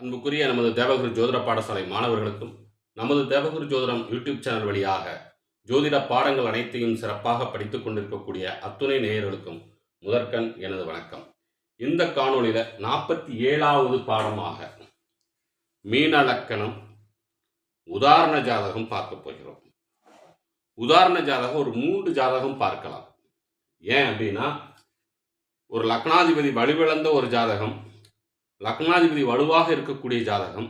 அன்புக்குரிய நமது தேவகுரு ஜோதிட பாடசாலை மாணவர்களுக்கும் நமது தேவகுரு ஜோதிடம் யூடியூப் சேனல் வழியாக ஜோதிட பாடங்கள் அனைத்தையும் சிறப்பாக படித்துக் கொண்டிருக்கக்கூடிய அத்துணை நேயர்களுக்கும் முதற்கண் எனது வணக்கம். இந்த காணொளியில நாற்பத்தி ஏழாவது பாடமாக மீனலக்கணம் உதாரண ஜாதகம் பார்க்க போகிறோம். உதாரண ஜாதகம் ஒரு மூன்று ஜாதகம் பார்க்கலாம். ஏன் அப்படின்னா ஒரு லக்னாதிபதி வலுவிழந்த ஒரு ஜாதகம் லக்னாதிபதி வலுவாக இருக்கக்கூடிய ஜாதகம்.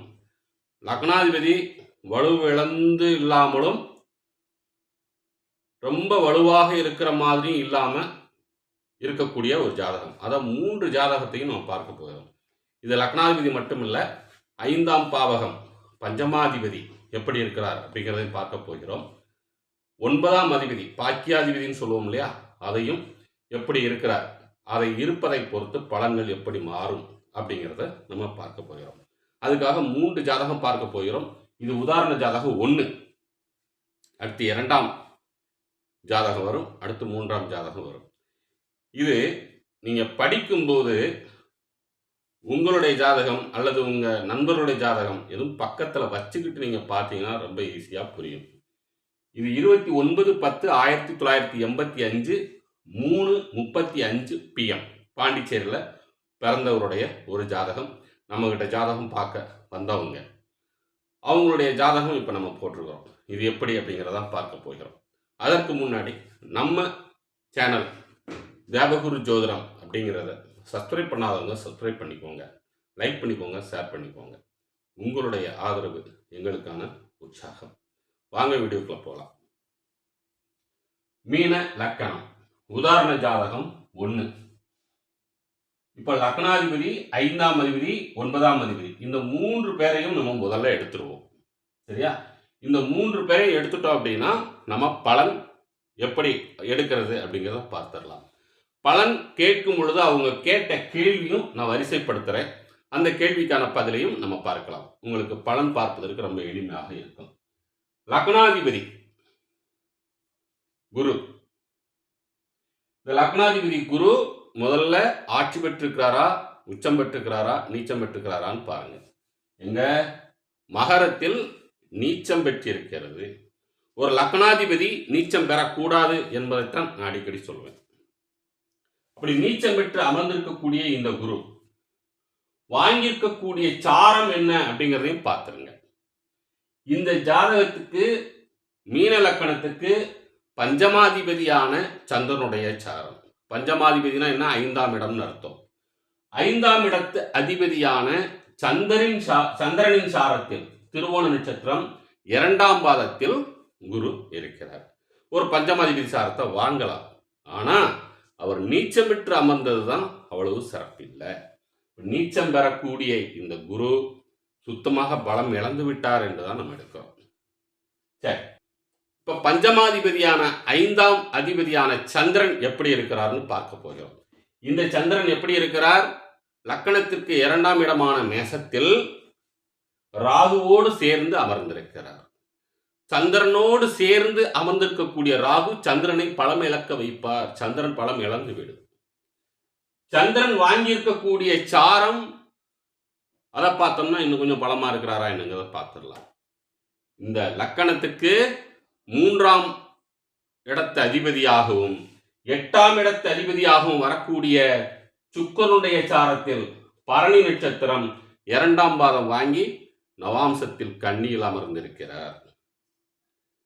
லக்னாதிபதி வலுவிழந்து இல்லாமலும் ரொம்ப வலுவாக இருக்கிற மாதிரியும் இல்லாமல் இருக்கக்கூடிய ஒரு ஜாதகம். அதை மூன்று ஜாதகத்தையும் நம்ம பார்க்க போகிறோம் இது லக்னாதிபதி மட்டுமில்லை ஐந்தாம் பாவகம் பஞ்சமாதிபதி எப்படி இருக்கிறார் அப்படிங்கிறதையும் பார்க்க போகிறோம். ஒன்பதாம் அதிபதி பாக்கியாதிபதின்னு சொல்லுவோம் இல்லையா? அதையும் எப்படி இருக்கிறார்? அதை இருப்பதை பொறுத்து பலன்கள் எப்படி மாறும்? அப்படிங்கிறத நம்ம பார்க்க போகிறோம். அதுக்காக மூன்று ஜாதகம் பார்க்க போகிறோம். இது உதாரண ஜாதகம் ஒன்று அடுத்து இரண்டாம் ஜாதகம் வரும். அடுத்து மூன்றாம் ஜாதகம் வரும். இது நீங்கள் படிக்கும்போது உங்களுடைய ஜாதகம் அல்லது உங்கள் நண்பருடைய ஜாதகம் எதுவும் பக்கத்தில் வச்சுக்கிட்டு நீங்கள் பார்த்தீங்கன்னா ரொம்ப ஈஸியாக புரியும். இது இருபத்தி ஒன்பது பத்து ஆயிரத்தி தொள்ளாயிரத்தி எண்பத்தி அஞ்சு மூணு முப்பத்தி அஞ்சு பிஎம் பாண்டிச்சேரியில் பிறந்தவருடைய ஒரு ஜாதகம் நம்மக்கிட்ட ஜாதகம் பார்க்க வந்தவங்க. அவங்களுடைய ஜாதகம் இப்போ நம்ம போட்டிருக்கிறோம். இது எப்படி அப்படிங்கிறத பார்க்க போகிறோம். அதற்கு முன்னாடி நம்ம சேனல் தேவகுரு ஜோதிடம் அப்படிங்கிறத சப்ஸ்கிரைப் பண்ணாதவங்க சப்ஸ்கிரைப் பண்ணிக்கோங்க. லைக் பண்ணிக்கோங்க ஷேர் பண்ணிக்கோங்க. உங்களுடைய ஆதரவு எங்களுக்கான உற்சாகம். வாங்க வீடியோக்குள்ள போகலாம் மீன லக்கணம். உதாரண ஜாதகம் ஒன்று இப்போ லக்னாதிபதி ஐந்தாம் அதிபதி ஒன்பதாம் அதிபதி. இந்த மூன்று பேரையும் நம்ம முதல்ல எடுத்துருவோம். சரியா? இந்த மூன்று பேரையும் எடுத்துட்டோம் அப்படின்னா நம்ம பலன் எப்படி எடுக்கிறது அப்படிங்கிறத பார்த்துடலாம். பலன் கேட்கும் பொழுது அவங்க கேட்ட கேள்வியும் நான் வரிசைப்படுத்துகிறேன் அந்த கேள்விக்கான பதிலையும் நம்ம பார்க்கலாம். உங்களுக்கு பலன் பார்ப்பதற்கு ரொம்ப எளிமையாக இருக்கும். லக்னாதிபதி. குரு. இந்த லக்னாதிபதி குரு முதல்ல ஆட்சி பெற்றிருக்கிறாரா உச்சம் பெற்றிருக்கிறாரா நீச்சம் பெற்றிருக்கிறாரான்னு பாருங்க. எங்க மகரத்தில் நீச்சம் பெற்றிருக்கிறது. ஒரு லக்னாதிபதி நீச்சம் பெறக்கூடாது என்பதைத்தான் நான் அடிக்கடி சொல்வேன். அப்படி நீச்சம் பெற்று அமர்ந்திருக்கக்கூடிய இந்த குரு வாங்கியிருக்கக்கூடிய சாரம் என்ன அப்படிங்கிறதையும் பார்த்துருங்க. இந்த ஜாதகத்துக்கு மீன லக்கணத்துக்கு பஞ்சமாதிபதியான சந்திரனுடைய சாரம். பஞ்சமாதிபதினா என்ன? ஐந்தாம் இடம்னு அர்த்தம். ஐந்தாம் இடத்து அதிபதியான சந்திரனின் சா சந்திரனின் சாரத்தில் திருவோண நட்சத்திரம் இரண்டாம் பாதத்தில் குரு இருக்கிறார். ஒரு பஞ்சமாதிபதி சாரத்தை வாங்கலாம். ஆனால் அவர் நீச்சம் பெற்று அமர்ந்தது தான் அவ்வளவு சிறப்பில்லை. நீச்சம் பெறக்கூடிய இந்த குரு சுத்தமாக பலம் இழந்து விட்டார் என்றுதான் நம்ம எடுக்கிறோம். சரி. இப்போ பஞ்சமாதிபதியான ஐந்தாம் அதிபதியான சந்திரன் எப்படி இருக்கிறார்னு பார்க்க போகிறோம். இந்த சந்திரன் எப்படி இருக்கிறார்? லக்கணத்திற்கு இரண்டாம் இடமான மேசத்தில் ராகுவோடு சேர்ந்து அமர்ந்திருக்கிறார். சந்திரனோடு சேர்ந்து அமர்ந்திருக்கக்கூடிய ராகு சந்திரனை பலம் இழக்க வைப்பார். சந்திரன் பலம் இழந்து விடும். சந்திரன் வாங்கியிருக்கக்கூடிய சாரம் அதை பார்த்தோம்னா இன்னும் கொஞ்சம் பலமாக இருக்கிறாரா என்னங்கிறத பார்த்துடலாம். இந்த லக்கணத்துக்கு மூன்றாம் இடத்து அதிபதியாகவும் எட்டாம் இடத்து அதிபதியாகவும் வரக்கூடிய சுக்கனுடைய சாரத்தில் பரணி நட்சத்திரம் இரண்டாம் பாதம் வாங்கி நவாம்சத்தில் கண்ணியில் அமர்ந்திருக்கிறார்.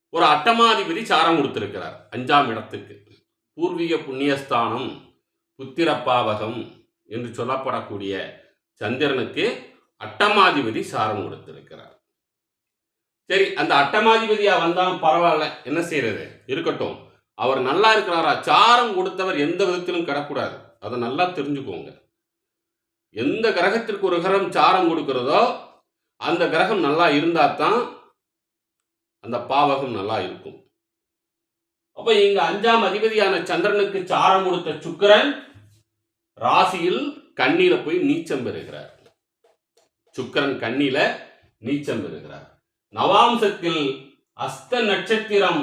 ஒரு அட்டமாதிபதி சாரம் கொடுத்திருக்கிறார். அஞ்சாம் இடத்துக்கு. பூர்வீக புண்ணியஸ்தானம் புத்திரப்பாவகம் என்று சொல்லப்படக்கூடிய சந்திரனுக்கு அட்டமாதிபதி சாரம் கொடுத்திருக்கிறார். சரி அந்த அட்டமாதிபதியா வந்தாலும் பரவாயில்ல. என்ன செய்யறது? இருக்கட்டும். அவர் நல்லா இருக்கிறாரா? சாரம் கொடுத்தவர் எந்த விதத்திலும் கிடக்கூடாது. அதை நல்லா தெரிஞ்சுக்கோங்க. எந்த கிரகத்திற்கு ஒரு கிரகம் சாரம் கொடுக்கிறதோ அந்த கிரகம் நல்லா இருந்தா தான் அந்த பாவகம் நல்லா இருக்கும். அப்ப இங்க அஞ்சாம் அதிபதியான சந்திரனுக்கு சாரம் கொடுத்த சுக்கிரன் ராசியில் கண்ணில போய் நீச்சம் பெறுகிறார். சுக்கிரன் கண்ணில நீச்சம் பெறுகிறார். நவாம்சத்தில் அஸ்த நட்சத்திரம்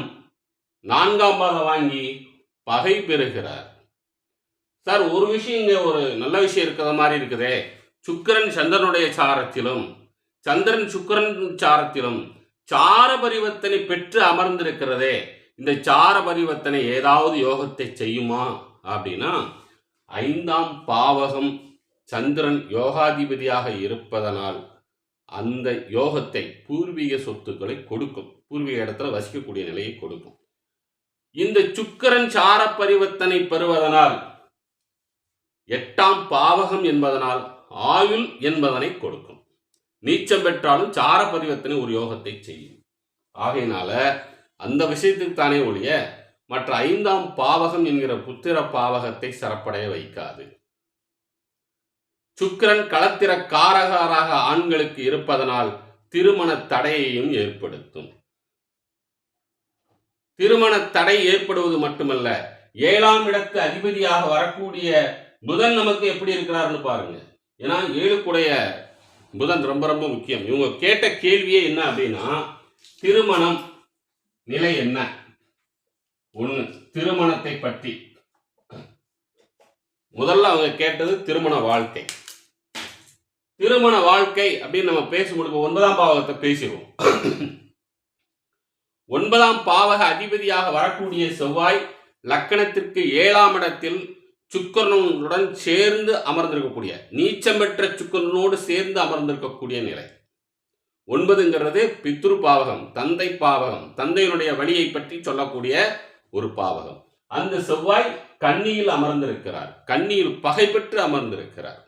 நான்காம் பாதம் வாங்கி பகை பெறுகிறார். சார் ஒரு விஷயம் இங்கே ஒரு நல்ல விஷயம் இருக்கிற மாதிரி இருக்குதே. சுக்கிரன் சந்திரனுடைய சாரத்திலும் சந்திரன் சுக்கிரன் சாரத்திலும் சார பரிவர்த்தனை பெற்று அமர்ந்திருக்கிறதே. இந்த சார பரிவர்த்தனை ஏதாவது யோகத்தை செய்யுமா? அப்படின்னா ஐந்தாம் பாவகம் சந்திரன் யோகாதிபதியாக இருப்பதனால் அந்த யோகத்தை பூர்வீக சொத்துக்களை கொடுக்கும். பூர்வீக இடத்துல வசிக்கக்கூடிய நிலையை கொடுக்கும். இந்த சுக்கிரன் சார பரிவர்த்தனை பெறுவதனால் எட்டாம் பாவகம் என்பதனால் ஆயுள் என்பதனை கொடுக்கும். நீச்சம் பெற்றாலும் சார பரிவர்த்தனை ஒரு யோகத்தை செய்யும். ஆகையினால அந்த விஷயத்துக்கு தானே ஒழிய மற்ற ஐந்தாம் பாவகம் என்கிற புத்திர பாவகத்தை சிறப்படைய வைக்காது. சுக்கிரன் களத்திர காரகாராக ஆண்களுக்கு இருப்பதனால் திருமண தடையையும் ஏற்படுத்தும். திருமண தடை ஏற்படுவது மட்டுமல்ல ஏழாம் இடத்து அதிபதியாக வரக்கூடிய புதன் நமக்கு எப்படி இருக்கிறாருன்னு பாருங்க. ஏன்னா ஏழுக்குடைய புதன் ரொம்ப ரொம்ப முக்கியம். இவங்க கேட்ட கேள்வியே என்ன அப்படின்னா திருமணம் நிலை என்ன? ஒன்று திருமணத்தை பற்றி. முதல்ல அவங்க கேட்டது திருமண வாழ்க்கை. திருமண வாழ்க்கை அப்படின்னு நம்ம பேசும்போது ஒன்பதாம் பாவகத்தை பேசிடுவோம் ஒன்பதாம் பாவக அதிபதியாக வரக்கூடிய செவ்வாய் லக்கணத்திற்கு ஏழாம் இடத்தில் சுக்கரனுடன் சேர்ந்து அமர்ந்திருக்கக்கூடிய நீச்சம் பெற்ற சுக்கரனோடு சேர்ந்து அமர்ந்திருக்கக்கூடிய நிலை. ஒன்பதுங்கிறது பித்ரு பாவகம் தந்தை பாவகம் தந்தையினுடைய வழியை பற்றி சொல்லக்கூடிய ஒரு பாவகம். அந்த செவ்வாய் கண்ணியில் அமர்ந்திருக்கிறார். கண்ணியில் பகை பெற்று அமர்ந்திருக்கிறார்.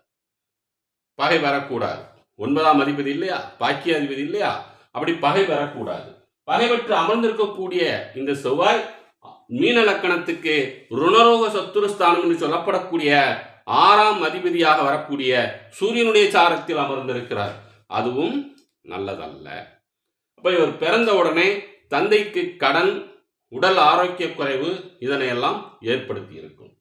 பகை வரக்கூடாது. ஒன்பதாம் அதிபதி இல்லையா? பாக்கிய அதிபதி இல்லையா? அப்படி பகை வரக்கூடாது. பகைவற்று அமர்ந்திருக்கக்கூடிய இந்த செவ்வாய் மீன லக்கணத்துக்கு ருணரோக சத்துருஸ்தானம் என்று சொல்லப்படக்கூடிய ஆறாம் அதிபதியாக வரக்கூடிய சூரியனுடைய சாரத்தில் அமர்ந்திருக்கிறார். அதுவும் நல்லதல்ல. அப்ப இவர் பிறந்த உடனே தந்தைக்கு கடன் உடல் ஆரோக்கிய குறைவு இதனையெல்லாம் ஏற்படுத்தி இருக்கும்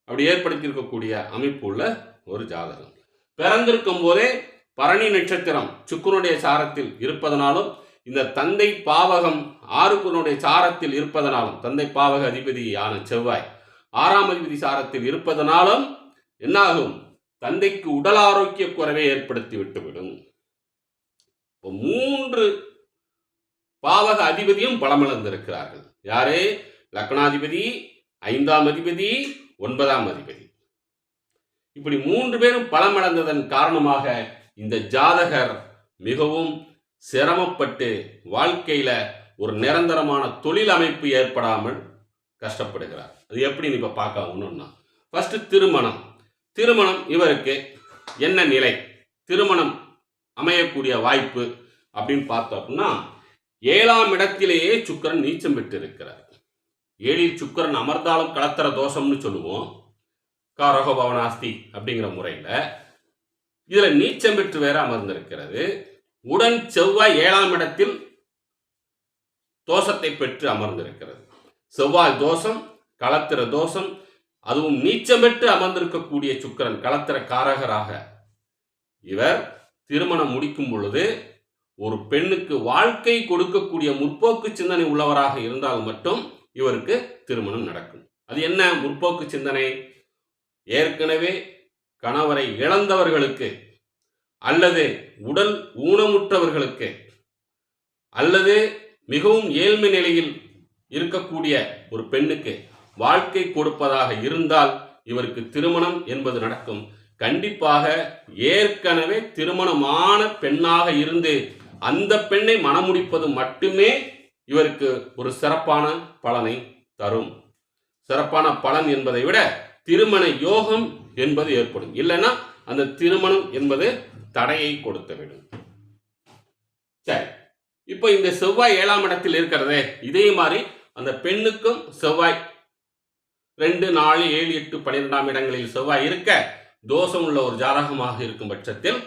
அப்படி ஏற்படுத்தி இருக்கக்கூடிய அமைப்பு உள்ள ஒரு ஜாதகம். பிறந்திருக்கும் போதே பரணி நட்சத்திரம் சுக்குனுடைய சாரத்தில் இருப்பதனாலும் இந்த தந்தை பாவகம் ஆறுக்குனுடைய சாரத்தில் இருப்பதனாலும் தந்தை பாவக அதிபதியான செவ்வாய் ஆறாம் அதிபதி சாரத்தில் இருப்பதனாலும் என்னாகும்? தந்தைக்கு உடல் ஆரோக்கிய குறைவை ஏற்படுத்தி விட்டுவிடும். மூன்று பாவக அதிபதியும் பலமிழந்திருக்கிறார்கள். யாரே? லக்னாதிபதி ஐந்தாம் அதிபதி ஒன்பதாம் அதிபதி. இப்படி மூன்று பேரும் பலமடைந்ததன் காரணமாக இந்த ஜாதகர் மிகவும் சிரமப்பட்டு வாழ்க்கையில ஒரு நிரந்தரமான தொழில் அமைப்பு ஏற்படாமல் கஷ்டப்படுகிறார். அது எப்படின்னு இப்ப பார்க்க ஒன்றுன்னா ஃபர்ஸ்ட் திருமணம். திருமணம் இவருக்கு என்ன நிலை? திருமணம் அமையக்கூடிய வாய்ப்பு அப்படின்னு பார்த்தோம் அப்படின்னா ஏழாம் இடத்திலேயே சுக்கிரன் நீச்சம் பெற்று இருக்கிறார் ஏழில் சுக்கிரன் அமர்ந்தாலும் கலத்தர தோஷம்னு சொல்லுவோம். காரகோ பவனாஸ்தி அப்படிங்கிற முறையில் இதில் நீச்சம் பெற்று வேற அமர்ந்திருக்கிறது. உடன் செவ்வாய் ஏழாம் இடத்தில் தோஷத்தை பெற்று அமர்ந்திருக்கிறது. செவ்வாய் தோஷம் களத்திர தோஷம் அதுவும் நீச்சம் பெற்று அமர்ந்திருக்கக்கூடிய சுக்கிரன் களத்திர காரகராக. இவர் திருமணம் முடிக்கும் பொழுது ஒரு பெண்ணுக்கு வாழ்க்கை கொடுக்கக்கூடிய முற்போக்கு சிந்தனை உள்ளவராக இருந்தால் மட்டும் இவருக்கு திருமணம் நடக்கும். அது என்ன முற்போக்கு சிந்தனை? ஏற்கனவே கணவரை இழந்தவர்களுக்கு அல்லது உடல் ஊனமுற்றவர்களுக்கு அல்லது மிகவும் ஏழ்மை நிலையில் இருக்கக்கூடிய ஒரு பெண்ணுக்கு வாழ்க்கை கொடுப்பதாக இருந்தால் இவருக்கு திருமணம் என்பது நடக்கும். கண்டிப்பாக ஏற்கனவே திருமணமான பெண்ணாக இருந்து அந்த பெண்ணை மணமுடிப்பது மட்டுமே இவருக்கு ஒரு சிறப்பான பலனை தரும். சிறப்பான பலன் என்பதை விட திருமண யோகம் என்பது ஏற்படும். இல்லைன்னா அந்த திருமணம் என்பது தடையை கொடுத்துவிடும். சரி. இப்போ இந்த செவ்வாய் ஏழாம் இடத்தில் இருக்கிறதே இதே மாதிரி அந்த பெண்ணுக்கும் செவ்வாய் ரெண்டு நாலு ஏழு எட்டு பன்னிரெண்டாம் இடங்களில் செவ்வாய் இருக்க தோஷம் உள்ள ஒரு ஜாதகமாக இருக்கும் பட்சத்தில்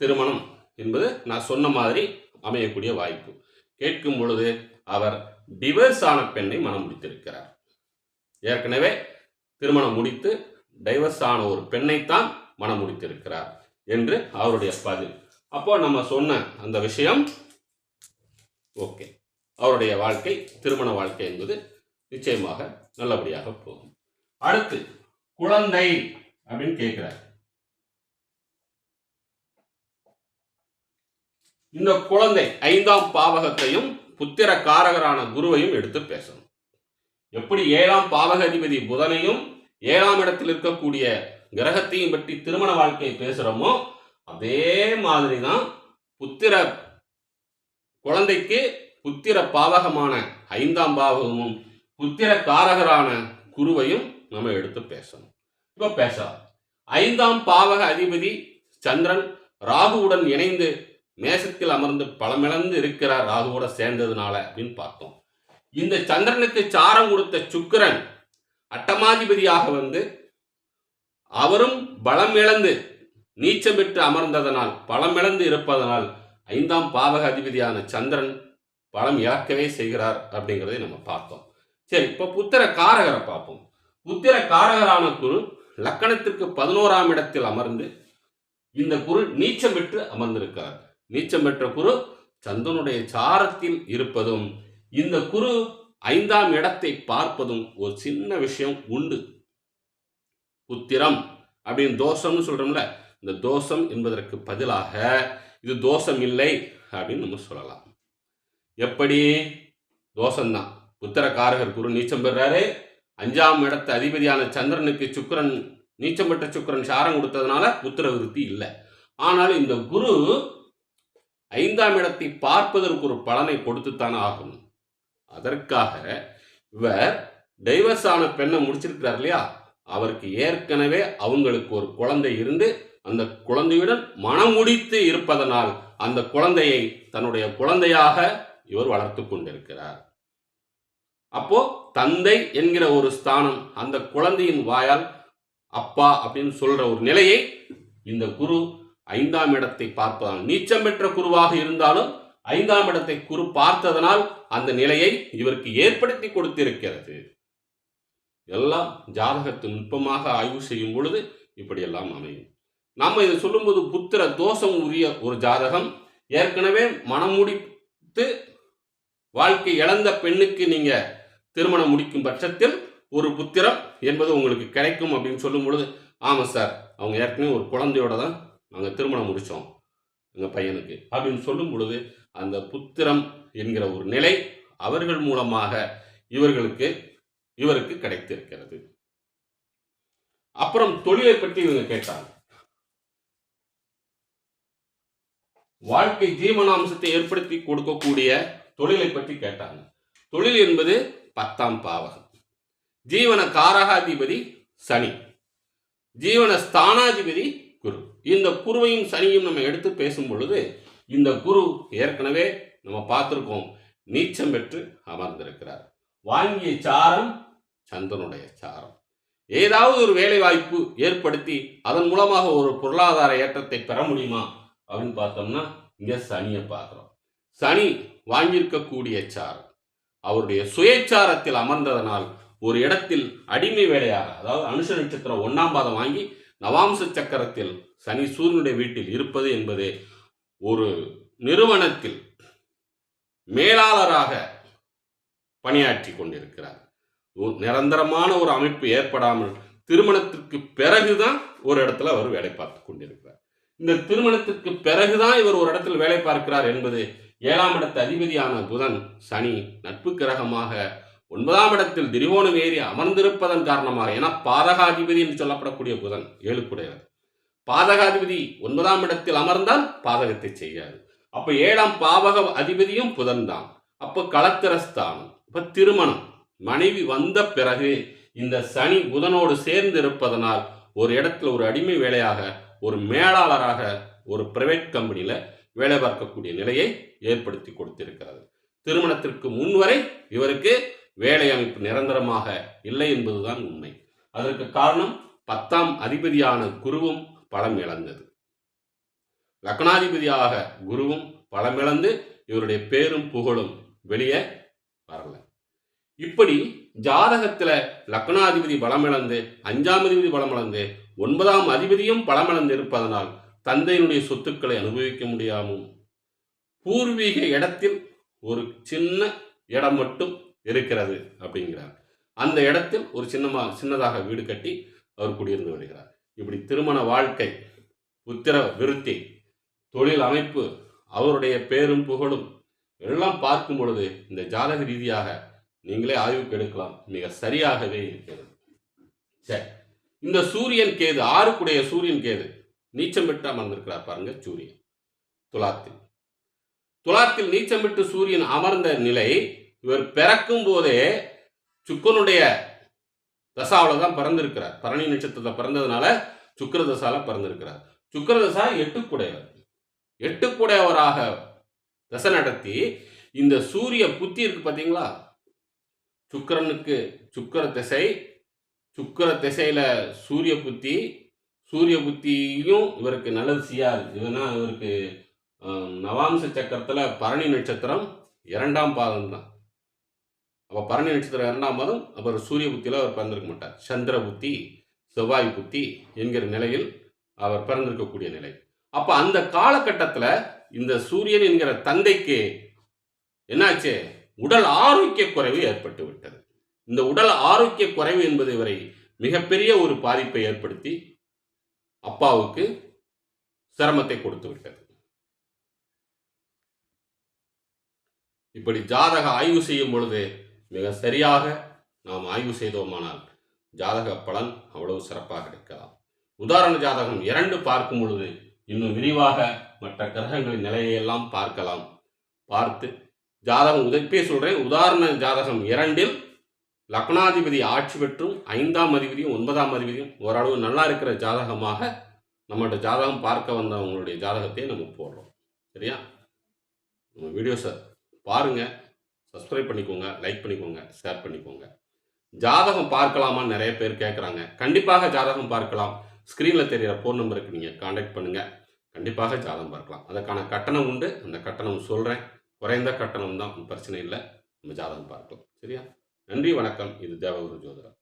திருமணம் என்பது நான் சொன்ன மாதிரி அமையக்கூடிய வாய்ப்பு. கேட்கும் பொழுது அவர் டிவர்ஸ் ஆன பெண்ணை மனம் முடித்திருக்கிறார். ஏற்கனவே திருமணம் முடித்து டைவர்ஸ் ஆன ஒரு பெண்ணைத்தான் மனம் முடித்திருக்கிறார் என்று அவருடைய பதில். அப்போ நம்ம சொன்ன அந்த விஷயம் ஓகே. அவருடைய வாழ்க்கை திருமண வாழ்க்கை என்பது நிச்சயமாக நல்லபடியாக போகும். அடுத்து குழந்தை அப்படின்னு கேட்கிறார். இந்த குழந்தை ஐந்தாம் பாவகத்தையும் புத்திர காரகரான குருவையும் எடுத்து பேசணும். எப்படி ஏழாம் பாவக அதிபதி புதனையும் ஏழாம் இடத்தில் இருக்கக்கூடிய கிரகத்தையும் பற்றி திருமண வாழ்க்கையை பேசுகிறோமோ அதே மாதிரி தான் புத்திர குழந்தைக்கு புத்திர பாவகமான ஐந்தாம் பாவகமும் புத்திர காரகரான குருவையும் நம்ம எடுத்து பேசணும். இப்போ பேசலாம் ஐந்தாம் பாவக அதிபதி சந்திரன் ராகுவுடன் இணைந்து மேசத்தில் அமர்ந்து பலமிழந்து இருக்கிறார் ராகுவோட சேர்ந்ததுனால அப்படின்னு பார்த்தோம். இந்த சந்திரனுக்கு சாரம் கொடுத்த சுக்கிரன் அட்டமாதிபதியாக வந்து அவரும் பலம் இழந்து நீச்சம் பெற்று அமர்ந்ததனால் பலம் இழந்து இருப்பதனால் ஐந்தாம் பாவக அதிபதியான சந்திரன் பலம் இழக்கவே செய்கிறார் அப்படிங்கிறதை நம்ம பார்த்தோம். சரி இப்போ புத்திர காரகரை பார்ப்போம். புத்திர காரகரான குரு லக்கணத்திற்கு பதினோராம் இடத்தில் அமர்ந்து இந்த குரு நீச்சம் பெற்று அமர்ந்திருக்கிறார். நீச்சம் பெற்ற குரு சந்திரனுடைய சாரத்தில் இருப்பதும் இந்த குரு ஐந்தாம் இடத்தை பார்ப்பதும் ஒரு சின்ன விஷயம் உண்டு. புத்திரம் அப்படின்னு தோஷம்னு சொல்றோம்ல இந்த தோஷம் என்பதற்கு பதிலாக இது தோஷம் இல்லை அப்படின்னு நம்ம சொல்லலாம். எப்படி? தோஷம்தான். புத்திரக்காரகர் குரு நீச்சம் பெறாரு. அஞ்சாம் இடத்து அதிபதியான சந்திரனுக்கு சுக்கிரன் நீச்சம் பெற்ற சுக்கிரன் சாரம் கொடுத்ததுனால புத்திர விருத்தி இல்லை. ஆனால் இந்த குரு ஐந்தாம் இடத்தை பார்ப்பதற்கு ஒரு பலனை கொடுத்துத்தானே ஆகணும். அதற்காக இவர் டைவர்ஸ் ஆன பெண்ணை முடிச்சிருக்கிறார் இல்லையா? அவருக்கு ஏற்கனவே அவங்களுக்கு ஒரு குழந்தை இருந்து அந்த குழந்தையுடன் மனம் முடித்து இருப்பதனால் அந்த குழந்தையை தன்னுடைய குழந்தையாக இவர் வளர்த்து கொண்டிருக்கிறார். அப்போ தந்தை என்கிற ஒரு ஸ்தானம் அந்த குழந்தையின் வாயால் அப்பா அப்படின்னு சொல்ற ஒரு நிலையை இந்த குரு ஐந்தாம் இடத்தை பார்ப்பதால் நீச்சம் பெற்ற குருவாக இருந்தாலும் ஐந்தாம் இடத்தை குரு பார்த்ததனால் அந்த நிலையை இவருக்கு ஏற்படுத்தி கொடுத்திருக்கிறது. எல்லாம் ஜாதகத்தை நுட்பமாக ஆய்வு செய்யும் பொழுது இப்படியெல்லாம் அமையும். நாம் இதை சொல்லும்போது புத்திர தோஷம் உரிய ஒரு ஜாதகம். ஏற்கனவே மனம் முடித்து வாழ்க்கை இழந்த பெண்ணுக்கு நீங்க திருமணம் முடிக்கும் பட்சத்தில் ஒரு புத்திரம் என்பது உங்களுக்கு கிடைக்கும் அப்படின்னு சொல்லும் பொழுது ஆமாம் சார் அவங்க ஏற்கனவே ஒரு குழந்தையோட தான் நாங்கள் திருமணம் முடித்தோம் எங்கள் பையனுக்கு அப்படின்னு சொல்லும் பொழுது அந்த புத்திரம் என்கிற ஒரு நிலை அவர்கள் மூலமாக இவர்களுக்கு இவருக்கு கிடைத்திருக்கிறது. அப்புறம் தொழிலை பற்றி இவங்க கேட்டாங்க. வாழ்க்கை ஜீவனாம்சத்தை ஏற்படுத்தி கொடுக்கக்கூடிய தொழிலை பற்றி கேட்டாங்க. தொழில் என்பது பத்தாம் பாவகம். ஜீவன காரகாதிபதி சனி. ஜீவன ஸ்தானாதிபதி குரு. இந்த குருவையும் சனியும் நம்ம எடுத்து பேசும் பொழுது இந்த குரு ஏற்கனவே நம்ம பார்த்துருக்கோம். நீச்சம் பெற்று அமர்ந்திருக்கிறார். வாங்கிய சாரம் சந்திரனுடைய சாரம். ஏதாவது ஒரு வேலை வாய்ப்பு ஏற்படுத்தி அதன் மூலமாக ஒரு பொருளாதார ஏற்றத்தை பெற முடியுமா? அப்படின்னு பார்த்தோம்னா இங்கே சனியை பார்க்குறோம். சனி வாங்கியிருக்கக்கூடிய சாரம். அவருடைய சுயச்சாரத்தில் அமர்ந்ததனால் ஒரு இடத்தில் அடிமை வேலையாக அதாவது அனுஷ நட்சத்திரம் ஒன்றாம் பாதம் வாங்கி நவாம்ச சக்கரத்தில் சனி சூரியனுடைய வீட்டில் இருப்பது என்பது ஒரு நிறுவனத்தில் மேலாளராக பணியாற்றி கொண்டிருக்கிறார். நிரந்தரமான ஒரு அமைப்பு ஏற்படாமல் திருமணத்திற்கு பிறகுதான் ஒரு இடத்துல அவர் வேலை பார்த்து கொண்டிருக்கிறார். இந்த திருமணத்திற்கு பிறகுதான் இவர் ஒரு இடத்தில் வேலை பார்க்கிறார் என்பது ஏழாம் இடத்து அதிபதியான புதன் சனி நட்பு கிரகமாக ஒன்பதாம் இடத்தில் திரிவோணம் ஏறி அமர்ந்திருப்பதன் காரணமாக ஏன்னா பாதகாதிபதி என்று சொல்லப்படக்கூடிய புதன் ஏழுக்குடையவர். பாதகாதிபதி ஒன்பதாம் இடத்தில் அமர்ந்தால் பாதகத்தை செய்யாது. அப்ப ஏழாம் பாவக அதிபதியும் புதன் தான் அப்ப களத்திரஸ்தானம். இப்ப திருமணம். மனைவி வந்த பிறகு இந்த சனி புதனோடு சேர்ந்து இருப்பதனால் ஒரு இடத்துல ஒரு அடிமை வேலையாக ஒரு மேலாளராக ஒரு பிரைவேட் கம்பெனியில வேலை பார்க்கக்கூடிய நிலையை ஏற்படுத்தி கொடுத்திருக்கிறது. திருமணத்திற்கு முன்வரை இவருக்கு வேலை அமைப்பு நிரந்தரமாக இல்லை என்பதுதான் உண்மை. அதற்கு காரணம் பத்தாம் அதிபதியான குருவும் பலம் இழந்தது. லக்னாதிபதியாக குருவும் பலம் இழந்து இவருடைய பேரும் புகழும் வெளியே வரல. இப்படி ஜாதகத்துல லக்னாதிபதி பலமிழந்து அஞ்சாம் அதிபதி பலமிழந்து ஒன்பதாம் அதிபதியும் பலமிழந்து இருப்பதனால் தந்தையினுடைய சொத்துக்களை அனுபவிக்க முடியாமல் பூர்வீக இடத்தில் ஒரு சின்ன இடம் மட்டும் இருக்கிறது அப்படிங்கிறார். அந்த இடத்தில் ஒரு சின்னமாக சின்னதாக வீடு கட்டி அவர் குடியிருந்து வருகிறார். இப்படி திருமண வாழ்க்கை புத்திர விருத்தி தொழில் அமைப்பு அவருடைய பேரும் புகழும் எல்லாம் பார்க்கும் பொழுது இந்த ஜாதக ரீதியாக நீங்களே ஆய்வுக்கு எடுக்கலாம். மிக சரியாகவே இருக்கிறது. சரி. இந்த சூரியன் கேது ஆறுக்குடைய சூரியன் கேது நீச்சம் விட்டு அமர்ந்திருக்கிறார் பாருங்க சூரியன். துலாத்தில். துலாத்தில் நீச்சம் விட்டு சூரியன் அமர்ந்த நிலை இவர் பிறக்கும் போதே சுக்கனுடைய தசாவில் தான் பிறந்திருக்கிறார். பரணி நட்சத்திரத்தில் பிறந்ததுனால சுக்கிர தசாவில் பிறந்திருக்கிறார். சுக்கிர தசா எட்டுக்குடையவர். எட்டுக்குடையவராக தசை நடத்தி இந்த சூரிய புத்தி இருக்கு பார்த்தீங்களா சுக்கிரனுக்கு சுக்கிர திசை சுக்கிர திசையில் சூரிய புத்தி சூரிய புத்தியும் இவருக்கு நல்லது செய்யாது. இதுனா இவருக்கு நவாம்ச சக்கரத்தில் பரணி நட்சத்திரம் இரண்டாம் பாதம் தான் அப்போ பரணி நட்சத்திரம் இரண்டாம் அவர் சூரிய புத்தியில் அவர் பிறந்திருக்க மாட்டார். சந்திர புத்தி செவ்வாய் புத்தி என்கிற நிலையில் அவர் பிறந்திருக்கக்கூடிய நிலை. அப்போ அந்த காலகட்டத்தில் இந்த சூரியன் என்கிற தந்தைக்கு என்னாச்சு? உடல் ஆரோக்கிய குறைவு ஏற்பட்டு விட்டது. இந்த உடல் ஆரோக்கிய குறைவு என்பது இவரை மிகப்பெரிய ஒரு பாதிப்பை ஏற்படுத்தி அப்பாவுக்கு சிரமத்தை கொடுத்து விட்டது. இப்படி ஜாதக ஆய்வு செய்யும் பொழுது மிக சரியாக நாம் ஆய்வு செய்தோமானால் ஜாதக பலன் அவ்வளவு சிறப்பாக கிடைக்கலாம் உதாரண ஜாதகம் இரண்டு பார்க்கும் பொழுது இன்னும் விரிவாக மற்ற கிரகங்களின் நிலையெல்லாம் பார்க்கலாம். பார்த்து ஜாதகம் உதப்பே சொல்கிறேன் உதாரண ஜாதகம் இரண்டில் லக்னாதிபதி ஆட்சி பெற்றும் ஐந்தாம் அதிபதியும் ஒன்பதாம் அதிபதியும் ஓரளவு நல்லா இருக்கிற ஜாதகமாக நம்மகிட்ட ஜாதகம் பார்க்க வந்தவங்களுடைய ஜாதகத்தை நம்ம போடுறோம். சரியா? நம்ம வீடியோஸை பாருங்கள் சப்ஸ்கிரைப் பண்ணிக்கோங்க லைக் பண்ணிக்கோங்க ஷேர் பண்ணிக்கோங்க. ஜாதகம் பார்க்கலாமான்னு நிறைய பேர் கேட்குறாங்க கண்டிப்பாக ஜாதகம் பார்க்கலாம். ஸ்க்ரீனில் தெரியிற ஃபோன் நம்பருக்கு நீங்கள் காண்டாக்ட் பண்ணுங்கள் கண்டிப்பாக ஜாதகம் பார்க்கலாம். அதற்கான கட்டணம் உண்டு. அந்த கட்டணம் சொல்கிறேன் குறைந்த கட்டணம் தான் பிரச்சனை இல்லை. நம்ம ஜாதகம் பார்க்கலாம். சரியா? நன்றி வணக்கம். இது தேவகுரு ஜோதிடம்.